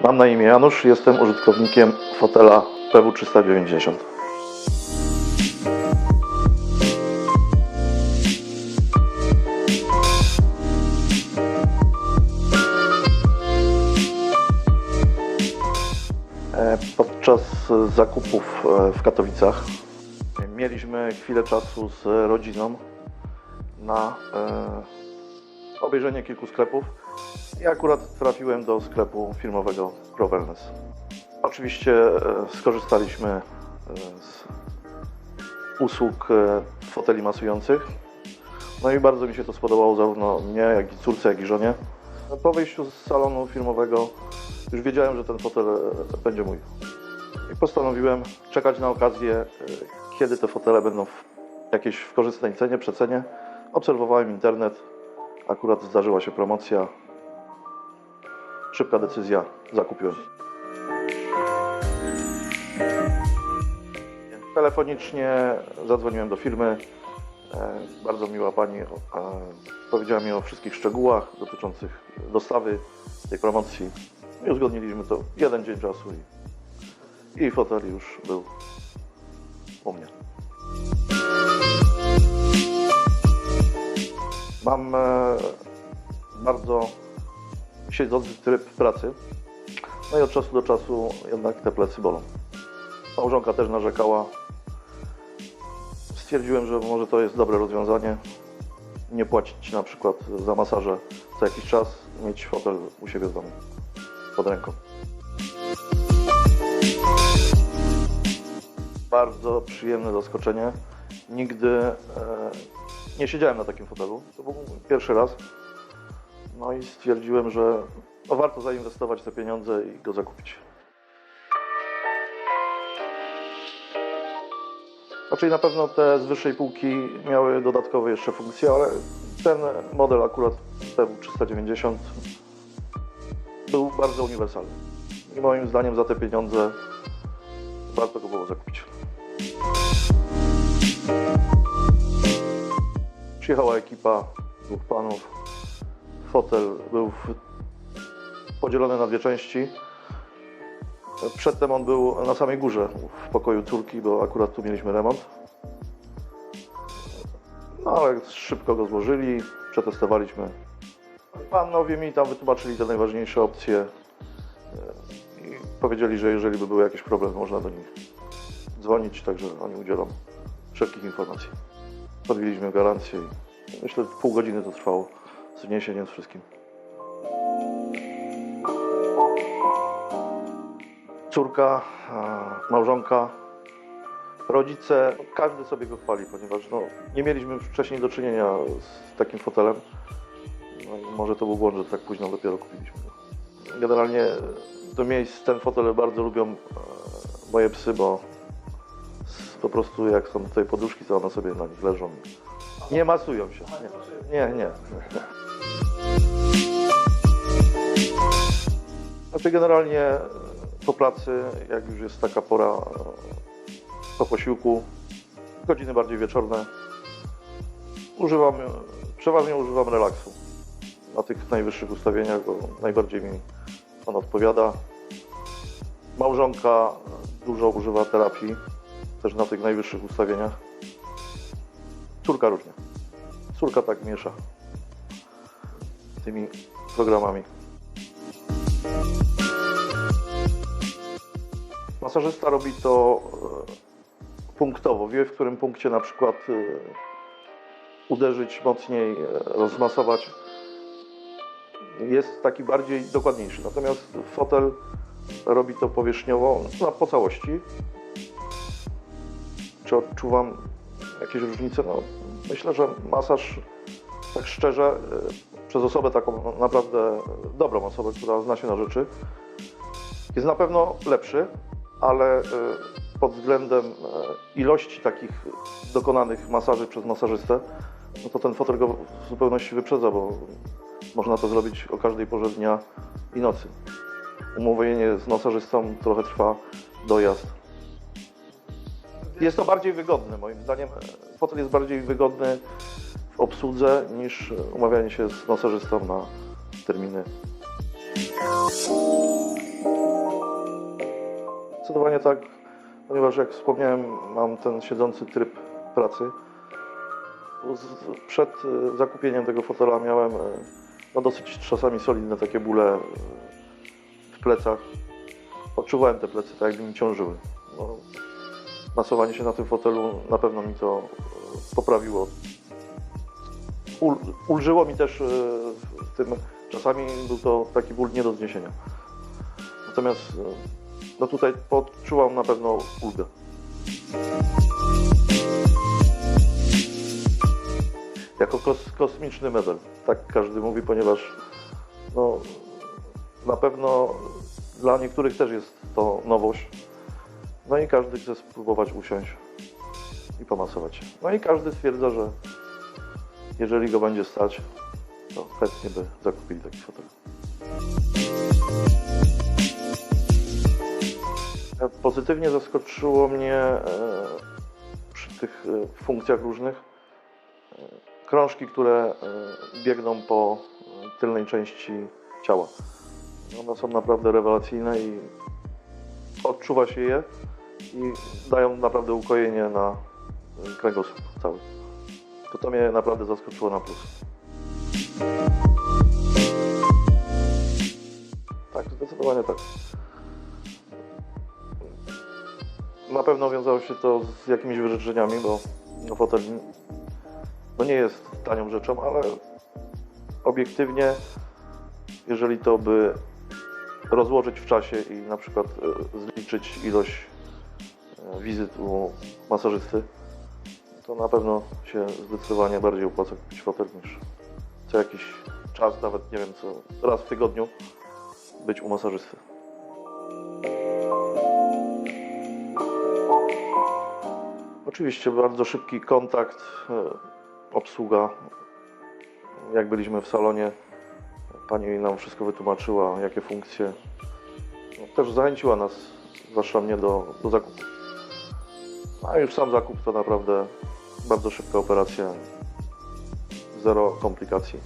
Mam na imię Janusz, jestem użytkownikiem fotela PW390. E, Podczas zakupów e, w Katowicach mieliśmy chwilę czasu z rodziną na e, obejrzenie kilku sklepów i akurat trafiłem do sklepu firmowego Pro Wellness. Oczywiście e, skorzystaliśmy e, z usług e, foteli masujących. No i bardzo mi się to spodobało zarówno mnie, jak i córce, jak i żonie. Po wyjściu z salonu firmowego już wiedziałem, że ten fotel będzie mój. I postanowiłem czekać na okazję, kiedy te fotele będą w jakiejś w korzystnej cenie, przecenie. Obserwowałem internet, akurat zdarzyła się promocja. Szybka decyzja, zakupiłem. Telefonicznie zadzwoniłem do firmy. E, Bardzo miła pani powiedziała mi o wszystkich szczegółach dotyczących dostawy tej promocji. I uzgodniliśmy to jeden dzień czasu i, i fotel już był u mnie. Mam e, bardzo siedzący tryb pracy. No i od czasu do czasu jednak te plecy bolą. Małżonka też narzekała. Stwierdziłem, że może to jest dobre rozwiązanie. Nie płacić na przykład za masaże co jakiś czas, mieć fotel u siebie w domu pod ręką. Bardzo przyjemne zaskoczenie. Nigdy e, nie siedziałem na takim fotelu. To był pierwszy raz. No i stwierdziłem, że no warto zainwestować te pieniądze i go zakupić. Raczej na pewno te z wyższej półki miały dodatkowe jeszcze funkcje, ale ten model akurat PW390 był bardzo uniwersalny. I moim zdaniem za te pieniądze warto go było zakupić. Przyjechała ekipa dwóch panów. Fotel był podzielony na dwie części. Przedtem on był na samej górze w pokoju córki, bo akurat tu mieliśmy remont. No ale szybko go złożyli, przetestowaliśmy. Panowie mi tam wytłumaczyli te najważniejsze opcje e, i powiedzieli, że jeżeli by były jakieś problemy, można do nich dzwonić, także oni udzielą wszelkich informacji. Podjęliśmy gwarancję i myślę, że pół godziny to trwało z wniesieniem z wszystkim. Córka, małżonka, rodzice, każdy sobie go chwali, ponieważ no, nie mieliśmy wcześniej do czynienia z takim fotelem. No może to był błąd, że tak późno dopiero kupiliśmy. Generalnie do miejsc ten fotel bardzo lubią e, moje psy, bo po prostu jak są tutaj poduszki, to one sobie na nich leżą. Nie masują się. Nie, nie. nie. Znaczy generalnie po pracy, jak już jest taka pora po posiłku, godziny bardziej wieczorne, używam, przeważnie używam relaksu na tych najwyższych ustawieniach, najbardziej mi on odpowiada. Małżonka dużo używa terapii, też na tych najwyższych ustawieniach. Córka różnie. Córka tak miesza tymi programami. Masażysta robi to e, punktowo. Wie, w którym punkcie na przykład e, uderzyć mocniej, e, rozmasować. Jest taki bardziej dokładniejszy. Natomiast fotel robi to powierzchniowo, no, po całości. Czy odczuwam jakieś różnice? No, myślę, że masaż, tak szczerze, e, przez osobę taką naprawdę dobrą osobę, która zna się na rzeczy, jest na pewno lepszy, ale e, pod względem e, ilości takich dokonanych masaży przez masażystę, no to ten fotel go w zupełności wyprzedza, bo można to zrobić o każdej porze dnia i nocy. Umówienie z masażystą trochę trwa dojazd. Jest to bardziej wygodne, moim zdaniem. Fotel jest bardziej wygodny obsłudze niż umawianie się z masażystą na terminy Zdecydowanie tak, ponieważ jak wspomniałem, mam ten siedzący tryb pracy. Przed e, zakupieniem tego fotela miałem e, no, dosyć czasami solidne takie bóle e, w plecach. Odczuwałem te plecy tak, jakby mi ciążyły. No, masowanie się na tym fotelu na pewno mi to poprawiło. Ul, ulżyło mi też e, w tym, czasami był to taki ból nie do zniesienia. Natomiast e, no tutaj poczułam na pewno ulgę. Jako kos, kosmiczny medal, tak każdy mówi, ponieważ no, na pewno dla niektórych też jest to nowość. No i każdy chce spróbować usiąść i pomasować. No i każdy stwierdza, że jeżeli go będzie stać, to chętnie by zakupili taki fotel. E, Pozytywnie zaskoczyło mnie e, przy tych e, funkcjach różnych krążki, które biegną po tylnej części ciała. One są naprawdę rewelacyjne i odczuwa się je i dają naprawdę ukojenie na kręgosłup cały. To to mnie naprawdę zaskoczyło na plus. Tak, zdecydowanie tak. Na pewno wiązało się to z jakimiś wyrzeczeniami, bo fotel no, nie jest tanią rzeczą, ale obiektywnie, jeżeli to by rozłożyć w czasie i na przykład e, zliczyć ilość e, wizyt u masażysty, to na pewno się zdecydowanie bardziej opłaca kupić fotel niż co jakiś czas, nawet nie wiem co, raz w tygodniu być u masażysty. Oczywiście bardzo szybki kontakt, e, obsługa. Jak byliśmy w salonie, pani nam wszystko wytłumaczyła, jakie funkcje. No, też zachęciła nas, zwłaszcza mnie, do, do zakupu. A już sam zakup to naprawdę bardzo szybka operacja. Zero komplikacji.